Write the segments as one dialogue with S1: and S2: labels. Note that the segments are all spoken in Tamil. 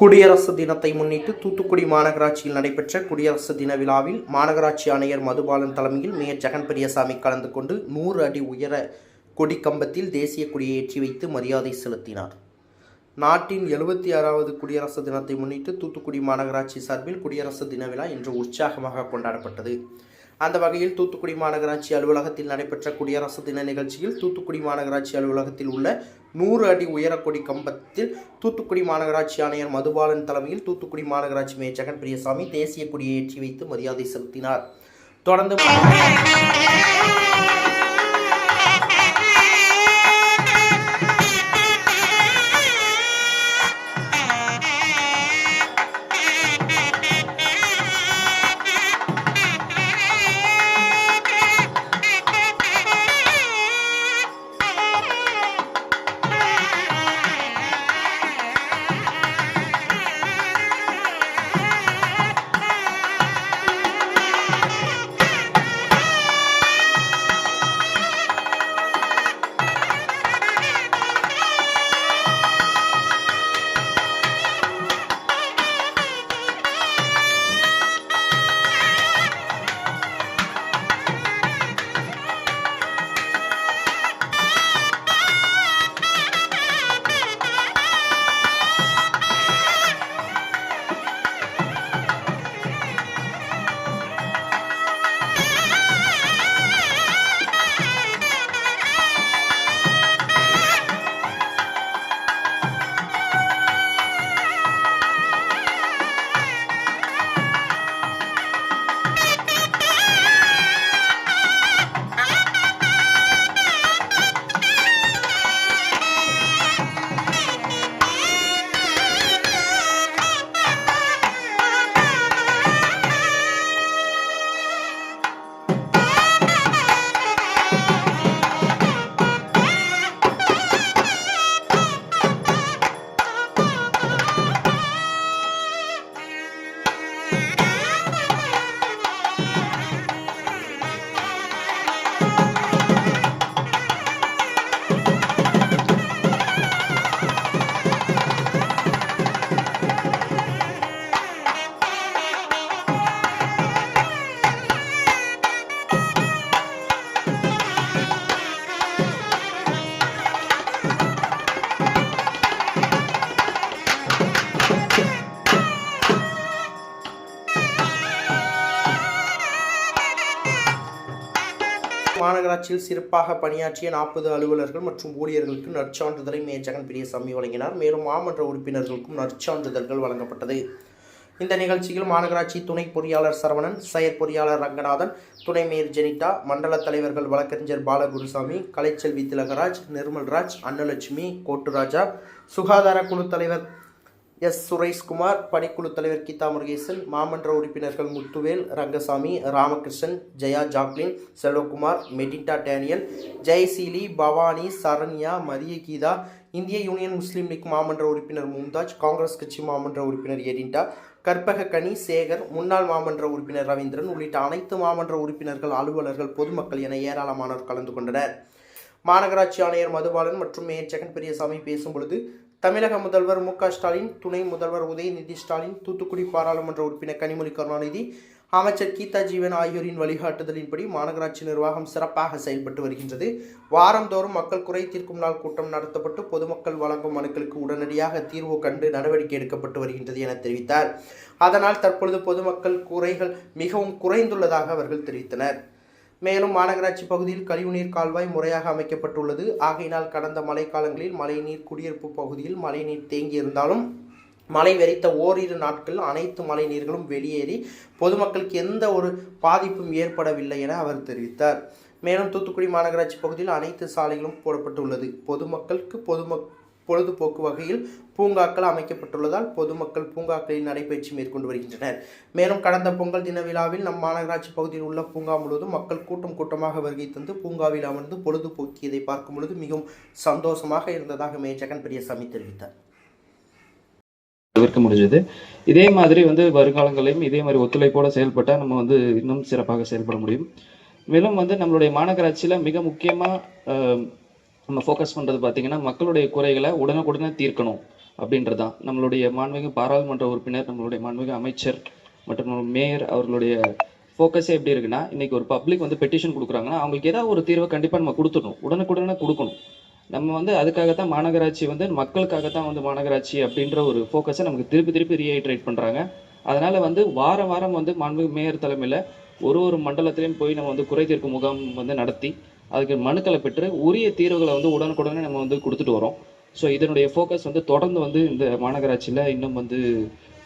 S1: குடியரசு தினத்தை முன்னிட்டு தூத்துக்குடி மாநகராட்சியில் நடைபெற்ற குடியரசு தின விழாவில் மாநகராட்சி ஆணையர் மதுபாலன் தலைமையில் மேயர் ஜெகன் பெரியசாமி கலந்து கொண்டு நூறு அடி உயர கொடி கம்பத்தில் தேசிய கொடியை ஏற்றி வைத்து மரியாதை செலுத்தினார். நாட்டின் எழுபத்தி ஆறாவது குடியரசு தினத்தை முன்னிட்டு தூத்துக்குடி மாநகராட்சி சார்பில் குடியரசு தின விழா இன்று உற்சாகமாக கொண்டாடப்பட்டது. அந்த வகையில் தூத்துக்குடி மாநகராட்சி அலுவலகத்தில் நடைபெற்ற குடியரசு தின நிகழ்ச்சியில் தூத்துக்குடி மாநகராட்சி அலுவலகத்தில் உள்ள நூறு அடி உயரக்கொடி கம்பத்தில் தூத்துக்குடி மாநகராட்சி ஆணையர் மதுபாலன் தலைமையில் தூத்துக்குடி மாநகராட்சி மேயர் ஜெகன் பிரியசாமி தேசிய கொடியை ஏற்றி வைத்து மரியாதை செலுத்தினார். தொடர்ந்து நகராட்சியில் சிறப்பாக பணியாற்றிய நாற்பது அலுவலர்கள் மற்றும் ஊழியர்களுக்கு நற்சான்றிதழை மேயர் ஜெகன் வழங்கினார். மேலும் மாமன்ற உறுப்பினர்களுக்கும் நற்சான்றிதழ்கள் வழங்கப்பட்டது. இந்த நிகழ்ச்சியில் மாநகராட்சி துணை பொறியாளர் சரவணன் செயற் பொறியாளர் ரங்கநாதன் துணை மேயர் ஜெனிதா மண்டல தலைவர்கள் வழக்கறிஞர் பாலகுருசாமி கலைச்செல்வி திலகராஜ் நிர்மல்ராஜ் அன்னலட்சுமி கோட்டுராஜா சுகாதார குழு தலைவர் எஸ். சுரேஷ்குமார் பணிக்குழு தலைவர் கீதா முருகேசன் மாமன்ற உறுப்பினர்கள் Muthuvel Rangasamy Ramakrishnan Jaya Jacqueline Selvakumar மெடிண்டா Daniel Jayaseeli Bhavani Saranya Maria Geetha Indian Union Muslim league மாமன்ற உறுப்பினர் மும்தாஜ் காங்கிரஸ் கட்சி மாமன்ற உறுப்பினர் எடிண்டா கற்பக கனி சேகர் முன்னாள் மாமன்ற உறுப்பினர் ரவீந்திரன் உள்ளிட்ட அனைத்து மாமன்ற உறுப்பினர்கள் அலுவலர்கள் பொதுமக்கள் என ஏராளமானோர் கலந்து கொண்டனர். மாநகராட்சி ஆணையர் மதுபாலன் மற்றும் மேயர் ஜெகன் பெரியசாமி பேசும் பொழுது தமிழக முதல்வர் மு ஸ்டாலின் துணை முதல்வர் உதயநிதி ஸ்டாலின் தூத்துக்குடி பாராளுமன்ற உறுப்பினர் கனிமொழி கருணாநிதி அமைச்சர் கீதா ஜீவன் ஆகியோரின் வழிகாட்டுதலின்படி மாநகராட்சி நிர்வாகம் சிறப்பாக செயல்பட்டு வருகின்றது. வாரந்தோறும் மக்கள் குறை தீர்க்கும் நாள் கூட்டம் நடத்தப்பட்டு பொதுமக்கள் வழங்கும் மனுக்களுக்கு உடனடியாக தீர்வு கண்டு நடவடிக்கை எடுக்கப்பட்டு வருகின்றது என தெரிவித்தார். அதனால் தற்பொழுது பொதுமக்கள் குறைகள் மிகவும் குறைந்துள்ளதாக அவர்கள் தெரிவித்தனர். மேலும் மாநகராட்சி பகுதியில் கழிவுநீர் கால்வாய் முறையாக அமைக்கப்பட்டுள்ளது. ஆகையினால் கடந்த மழைக்காலங்களில் மழைநீர் குடியிருப்பு பகுதியில் மழைநீர் தேங்கியிருந்தாலும் மழை வெறித்த ஓரிரு நாட்கள் அனைத்து மழை நீர்களும் வெளியேறி பொதுமக்களுக்கு எந்த ஒரு பாதிப்பும் ஏற்படவில்லை என அவர் தெரிவித்தார். மேலும் தூத்துக்குடி மாநகராட்சி பகுதியில் அனைத்து சாலைகளும் போடப்பட்டுள்ளது. பொதுமக்களுக்கு பொதுமக் பொழுதுபோக்கு வகையில் பூங்காக்கள் அமைக்கப்பட்டுள்ளதால் பொதுமக்கள் பூங்காக்களில் நடைபயிற்சி மேற்கொண்டு வருகின்றனர். மேலும் கடந்த பொங்கல் தின விழாவில் நம் மாநகராட்சி பகுதியில் உள்ள பூங்கா முழுவதும் மக்கள் கூட்டம் கூட்டமாக வருகை தந்து பூங்காவில் அமர்ந்து பொழுதுபோக்கியதை பார்க்கும் பொழுது மிகவும் சந்தோஷமாக இருந்ததாக மே. ஜெகன் பெரியசாமி தெரிவித்தார்.
S2: தவிர்க்க முடிஞ்சது. இதே மாதிரி வந்து வருங்காலங்களையும் இதே மாதிரி ஒத்துழைப்போட செயல்பட்டால் நம்ம வந்து இன்னும் சிறப்பாக செயல்பட முடியும். மேலும் வந்து நம்மளுடைய மாநகராட்சியில் மிக முக்கியமாக நம்ம ஃபோக்கஸ் பண்ணுறது பார்த்தீங்கன்னா மக்களுடைய குறைகளை உடனுக்குடனே தீர்க்கணும் அப்படின்றது தான் நம்மளுடைய மாண்புமிகு பாராளுமன்ற உறுப்பினர் நம்மளுடைய மாண்புமிகு அமைச்சர் மற்றும் மேயர் அவர்களுடைய ஃபோக்கஸே எப்படி இருக்குன்னா இன்றைக்கி ஒரு பப்ளிக் வந்து பெட்டிஷன் கொடுக்குறாங்கன்னா அவங்களுக்கு ஏதாவது ஒரு தீர்வை கண்டிப்பாக நம்ம கொடுத்துடணும். உடனுக்குடனே கொடுக்கணும். நம்ம வந்து அதுக்காகத்தான் மாநகராட்சி வந்து மக்களுக்காகத்தான் வந்து மாநகராட்சி அப்படின்ற ஒரு ஃபோக்கஸை நமக்கு திருப்பி திருப்பி ரீஹைட்ரேட் பண்ணுறாங்க அதனால் வந்து வாரம் வாரம் வந்து மாண்புமிகு மேயர் தலைமையில் ஒரு ஒரு மண்டலத்திலையும் போய் நம்ம வந்து குறை தீர்க்கும் முகாம் வந்து நடத்தி அதுக்கு மனுக்களை பெற்று உரிய தீர்வுகளை வந்து உடனுக்குடனே நம்ம வந்து கொடுத்துட்டு வரோம். ஸோ இதனுடைய ஃபோக்கஸ் வந்து தொடர்ந்து வந்து இந்த மாநகராட்சியில் இன்னும் வந்து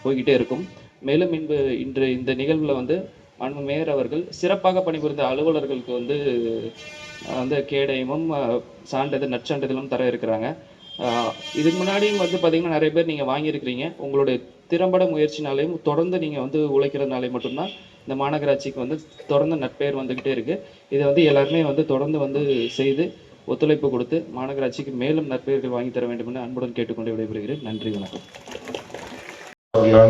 S2: போய்கிட்டே இருக்கும். மேலும் இன்பு இன்று இந்த நிகழ்வில் வந்து மாண்பு மேயர் அவர்கள் சிறப்பாக பணிபுரிந்த அலுவலர்களுக்கு வந்து வந்து கேடயமும் சான்றிதழ் நற்சான்றிதழும் தர இருக்கிறாங்க. இதுக்கு முன்னாடியும் வந்து பார்த்தீங்கன்னா நிறைய பேர் நீங்கள் வாங்கியிருக்கிறீங்க. உங்களுடைய திறம்பட முயற்சினாலையும் தொடர்ந்து நீங்கள் வந்து உழைக்கிறதுனாலே மட்டும்தான் இந்த மாநகராட்சிக்கு வந்து தொடர்ந்து நட்பெயர் வந்துக்கிட்டே இருக்கு. இதை வந்து எல்லாருமே வந்து தொடர்ந்து வந்து செய்து ஒத்துழைப்பு கொடுத்து மாநகராட்சிக்கு மேலும் நற்பெயர்கள் வாங்கி தர வேண்டும் என அன்புடன் கேட்டுக்கொண்டு விடைபெறுகிறேன். நன்றி வணக்கம்.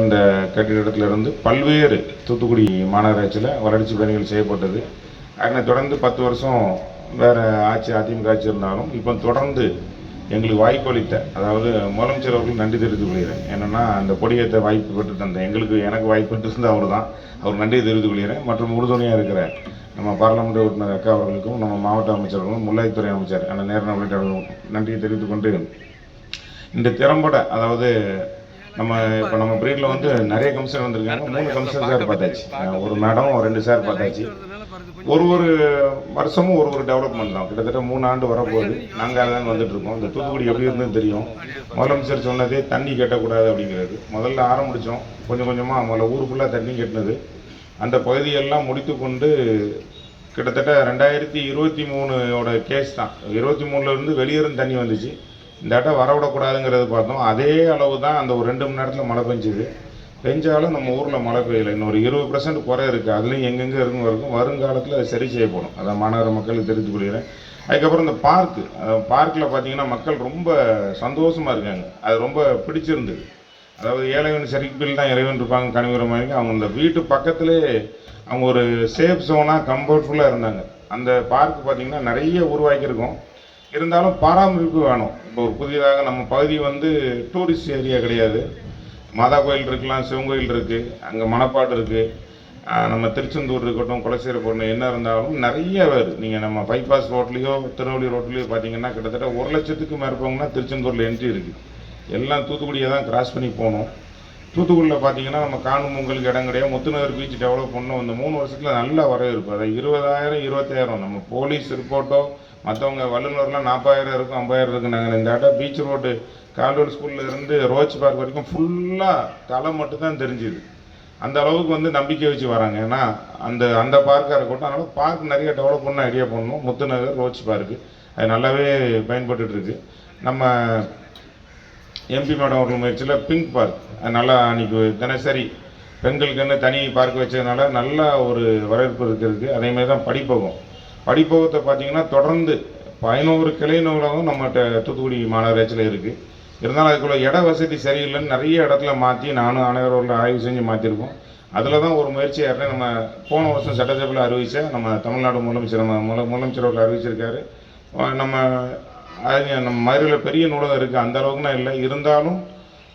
S3: இந்த கட்டிடத்தில் இருந்து பல்வேறு தூத்துக்குடி மாநகராட்சியில் வளர்ச்சி பணிகள் செய்யப்பட்டது. அதனை தொடர்ந்து பத்து வருஷம் வேறு ஆட்சி அதிமுக ஆட்சி இருந்தாலும் இப்போ தொடர்ந்து எங்களுக்கு வாய்ப்பளித்த அதாவது முதலமைச்சர் அவர்கள் நன்றி தெரிவித்துக் கொள்கிறேன். என்னென்னா அந்த கொடியேற்ற வாய்ப்பு பெற்று தந்த எங்களுக்கு எனக்கு வாய்ப்பு பெற்று அவர் தான் அவர் நன்றி தெரிவித்துக் கொள்கிறேன். மற்றும் உறுதுணையாக இருக்கிற நம்ம பாராளுமன்ற உறுப்பினர் அக்கா அவர்களுக்கும் நம்ம மாவட்ட அமைச்சர்களும் முல்லைத்துறை அமைச்சர் அந்த நேரம் உள்ளிட்டவர்களும் நன்றியை தெரிவித்துக் கொண்டு இந்த திறம்பட அதாவது நம்ம இப்போ நம்ம பிரீடில் வந்து நிறைய கமிஷன் வந்திருக்காங்க. மூணு கமிஷன் சார் பார்த்தாச்சு. ஒரு மேடம் ரெண்டு சார் பார்த்தாச்சு. ஒரு ஒரு வருஷமும் ஒரு ஒரு டெவலப்மெண்ட் தான். கிட்டத்தட்ட மூணு ஆண்டு வரப்போகுது. நாங்கள் அதான் தான் வந்துட்டுருக்கோம் இந்த தூத்துக்குடி எப்படி இருந்ததுன்னு தெரியும். முதலமைச்சர் சொன்னதே தண்ணி கட்டக்கூடாது அப்படிங்கிறது. முதல்ல ஆரம்பித்தோம் கொஞ்சம் கொஞ்சமாக முதல்ல ஊர் ஃபுல்லாக தண்ணி கட்டினது. அந்த பகுதியெல்லாம் முடித்து கொண்டு கிட்டத்தட்ட ரெண்டாயிரத்தி இருபத்தி மூணோட கேஸ் தான். இருபத்தி மூணுலேருந்து வெளியேறும் தண்ணி வந்துச்சு. இந்த இடம் வரவிடக்கூடாதுங்கிறது பார்த்தோம். அதே அளவு தான் அந்த ஒரு ரெண்டு மணி நேரத்தில் மழை பெஞ்சுது. பெஞ்சாலும் நம்ம ஊரில் மழை பெய்யலை. இன்னொரு இருபது பர்சன்ட் குறை இருக்குது அதுலேயும் எங்கெங்கே இருக்கும் வரைக்கும் வருங்காலத்தில் அது சரி செய்யப்படும் அதை மாநகர மக்களுக்கு தெரிஞ்சு கொள்கிறேன் அதுக்கப்புறம் இந்த பார்க்கு பார்க்கில் பார்த்தீங்கன்னா மக்கள் ரொம்ப சந்தோஷமாக இருக்காங்க. அது ரொம்ப பிடிச்சிருந்தது. அதாவது ஏழைவன் சரிப்பில் தான் இறைவன் இருப்பாங்க கனிவுற மாதிரி அவங்க இந்த வீட்டு பக்கத்திலே அவங்க ஒரு சேஃப் ஜோனாக கம்ஃபர்ட்ஃபுல்லாக இருந்தாங்க. அந்த பார்க் பார்த்தீங்கன்னா நிறைய உருவாக்கியிருக்கோம். இருந்தாலும் பராமரிப்பு வேணும். இப்போ ஒரு புதியதாக நம்ம பகுதி வந்து டூரிஸ்ட் ஏரியா கிடையாது. மாதா கோயில் இருக்கலாம் சிவன் கோயில் இருக்குது அங்கே மணப்பாடு இருக்குது நம்ம திருச்செந்தூர் இருக்கட்டும் குலசேரப்பட்டினம் என்ன இருந்தாலும் நிறைய பேர். நீங்கள் நம்ம பைபாஸ் ரோட்லேயோ திருநெல்வேலி ரோட்லேயோ பார்த்தீங்கன்னா கிட்டத்தட்ட ஒரு லட்சத்துக்கு மேற்பவங்கன்னா திருச்செந்தூரில் என்ட்ரி இருக்குது எல்லாம் தூத்துக்குடியை தான் கிராஸ் பண்ணி போகணும் தூத்துக்குடியில் பார்த்தீங்கன்னா நம்ம காணும் பொங்கலுக்கு இடம் கிடையாது. முத்துநகர் பீச் டெவலப் பண்ணோம். இந்த மூணு வருஷத்தில் நல்லா வரவேற்பு. அதை இருபதாயிரம் இருபத்தாயிரம் நம்ம போலீஸ் ரிப்போர்ட்டோ மற்றவங்க வல்லுநர்லாம் நாற்பதாயிரம் இருக்கும் ஐம்பதாயிரம் இருக்கு இந்த இடம் பீச் ரோடு கால்ரோடு ஸ்கூலில் இருந்து ரோச் பார்க் வரைக்கும் ஃபுல்லாக தலை மட்டும் தான் தெரிஞ்சுது. அந்த அளவுக்கு வந்து நம்பிக்கை வச்சு வராங்க. ஏன்னா அந்த அந்த பார்க்காக இருக்கட்டும் அதனால் பார்க் நிறைய டெவலப் பண்ண ஐடியா பண்ணணும். முத்துநகர் ரோச் பார்க்கு அது நல்லாவே பயன்பட்டுருக்கு நம்ம எம்பி மேடம் அவர்கள் முயற்சியில் பிங்க் பார்க் அது நல்லா அன்றைக்கி தினசரி பெண்களுக்குன்னு தனி பார்க் வச்சதுனால நல்ல ஒரு வரவேற்பு இருக்கிறதுக்கு அதேமாதிரி தான் படிப்பகம் படிப்பகத்தை பார்த்தீங்கன்னா தொடர்ந்து பதினோரு கிளை நூலகம் நம்ம தூத்துக்குடி மாநகராட்சியில் இருக்குது இருந்தாலும் அதுக்குள்ள இட வசதி சரியில்லைன்னு நிறைய இடத்துல மாற்றி நானும் அனைவரோட ஆய்வு செஞ்சு மாற்றிருக்கோம் அதில் தான் ஒரு முயற்சி யாருன்னா நம்ம போன வருஷம் சட்டசபையில் அறிவிச்ச நம்ம தமிழ்நாடு முதலமைச்சர் நம்ம முதல முதலமைச்சர் அவர்கள் அறிவிச்சிருக்காரு. நம்ம நம்ம மதுரையில் பெரிய நூலகம் இருக்குது அந்த அளவுக்குனா இல்லை. இருந்தாலும்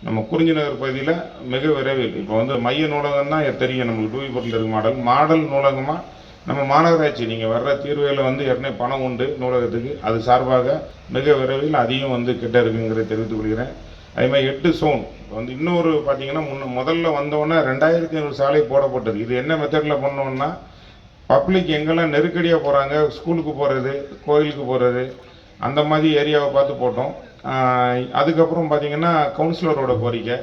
S3: நம்ம குறிஞ்சி நகர் பகுதியில் மிக விரைவில் இப்போ வந்து மைய நூலகம் தான் தெரியும் நம்மளுக்கு டூவி பொருள் இருக்கு. மாடல் மாடல் நூலகமாக நம்ம மாநகராட்சி நீங்கள் வர்ற தீர்வுகளில் வந்து ஏற்கனவே பணம் உண்டு நூலகத்துக்கு. அது சார்பாக மிக விரைவில் அதையும் வந்து கிட்ட இருக்குங்கிறத தெரிவித்துக் கொள்கிறேன். அதேமாதிரி எட்டு சோன். வந்து இன்னொரு பார்த்தீங்கன்னா முன்ன முதல்ல வந்தோடனே ரெண்டாயிரத்தி ஐநூறு சாலை போடப்பட்டது. இது என்ன மெத்தடில் பண்ணோம்னா பப்ளிக் எங்கெல்லாம் நெருக்கடியாக போகிறாங்க ஸ்கூலுக்கு போகிறது கோயிலுக்கு போகிறது அந்த மாதிரி ஏரியாவை பார்த்து போட்டோம். அதுக்கப்புறம் பார்த்தீங்கன்னா கவுன்சிலரோட கோரிக்கை.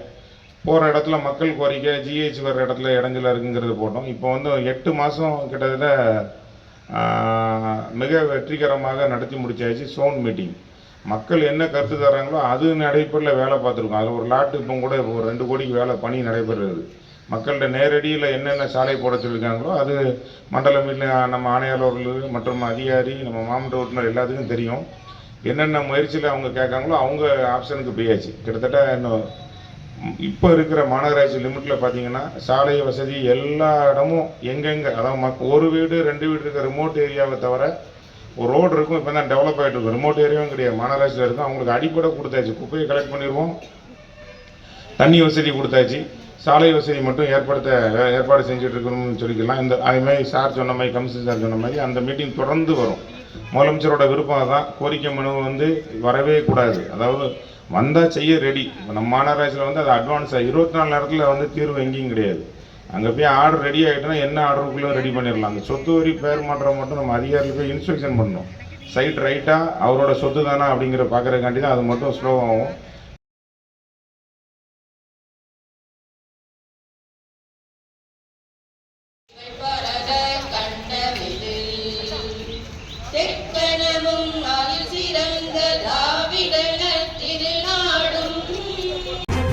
S3: போகிற இடத்துல மக்கள் கோரிக்கை ஜிஹெச் வர இடத்துல இடைஞ்சலாக இருக்குங்கிறது போட்டோம். இப்போ வந்து எட்டு மாதம் கிட்டத்தட்ட மிக வெற்றிகரமாக நடத்தி முடிச்சாச்சு சோன் மீட்டிங். மக்கள் என்ன கருத்து தராங்களோ அது நடைபெறில் வேலை பார்த்துருக்கோம். அதில் ஒரு லாட்டு இப்போ கூட ஒரு ரெண்டு கோடிக்கு வேலை பணி நடைபெறுது மக்கள்கிட்ட நேரடியில் என்னென்ன சாலை போட சொல்லியிருக்காங்களோ அது மண்டல மீட்டில் நம்ம ஆணையாளர்கள் மற்றும் அதிகாரி நம்ம மாவட்ட ஓட்டுநர் எல்லாத்துக்கும் தெரியும். என்னென்ன முயற்சியில் அவங்க கேட்காங்களோ அவங்க ஆப்ஷனுக்கு போயாச்சு. கிட்டத்தட்ட இன்னும் இப்போ இருக்கிற மாநகராட்சி லிமிட்டில் பார்த்தீங்கன்னா சாலை வசதி எல்லா இடமும் எங்கெங்கே அதாவது மக் ஒரு வீடு ரெண்டு வீடு இருக்க ரிமோட் ஏரியாவை தவிர ஒரு ரோடு இருக்கும் இப்போ தான் டெவலப் ஆகிட்டு இருக்கும் ரிமோட் ஏரியாவும் கிடையாது. மாநகராட்சியில் இருக்கும் அவங்களுக்கு அடிப்படை கொடுத்தாச்சு. குப்பையை கலெக்ட் பண்ணிடுவோம். தண்ணி வசதி கொடுத்தாச்சு. சாலை வசதி மட்டும் ஏற்படுத்த ஏற்பாடு செஞ்சுட்டு இருக்கணும்னு சொல்லிக்கலாம். இந்த அதுமாதிரி சார் சொன்ன மாதிரி கமிஷன் சார் சொன்ன மாதிரி அந்த மீட்டிங் தொடர்ந்து வரும். முதலமைச்சரோட விருப்பம் தான் கோரிக்கை மனு வந்து வரவே கூடாது. அதாவது வந்தால் செய்ய ரெடி நம்ம மாநகராட்சியில் வந்து அது அட்வான்ஸாக இருபத்தி நாலு நேரத்தில் வந்து தீர்வு எங்கேயும் கிடையாது. அங்கே போய் ஆர்டர் ரெடி ஆகிட்டுனா என்ன ஆர்டருக்குள்ளே ரெடி பண்ணிடலாம். அந்த சொத்து வரி பேர் மாற்றம் மட்டும் நம்ம அதிகாரிகள் போய் இன்ஸ்பெக்ஷன் பண்ணணும். சைட் ரைட்டாக அவரோட சொத்து தானா அப்படிங்கிற பார்க்குறதுக்காண்டி தான் அது மட்டும் ஸ்லோவாகும்